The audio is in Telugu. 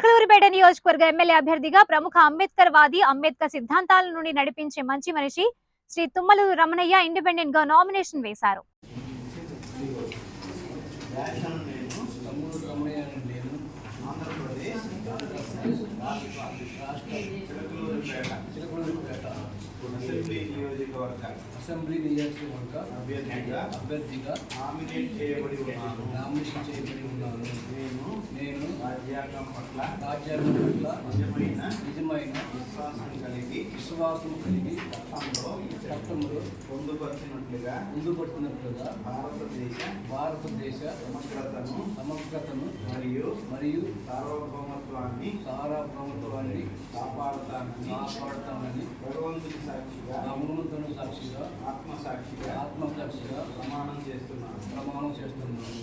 చిలకలూరిపేట నియోజకవర్గ ఎమ్మెల్యే అభ్యర్థిగా ప్రముఖ అంబేద్కర్ వాది అంబేద్కర్ సిద్ధాంతాల నుండి నడిపించే మంచి మనిషి శ్రీ తుమ్మలు రమణయ్య ఇండిపెండెంట్గా నామినేషన్ వేశారు. అసెంబ్లీ నియోజకవర్గ అభ్యర్థిగా అభ్యర్థిగా నామినేట్ చేయబడి ఉన్నాను. నామినేషన్ చేయబడి ఉన్నాను. నేను నేను రాజ్యాంగం పట్ల రాజ్యాంగం పట్ల నిజమైన నిజమైన విశ్వాసం కలిగి విశ్వాసం కలిగి చట్టంలో చట్టంలో పొందుపరిచినట్లుగా ముందుపడుతున్నట్లుగా భారతదేశ భారతదేశ సమగ్రతను సమగ్రతను మరియు మరియు సార్వభౌమత్వాన్ని సార్వభౌమత్వాన్ని కాపాడుతానని కాపాడుతానని భగవంతుని సాక్షిగా భగవంతుని సాక్షిగా ఆత్మసాక్షిగా ఆత్మసాక్షిగా ప్రమాణం చేస్తున్నాను ప్రమాణం చేస్తున్నాను.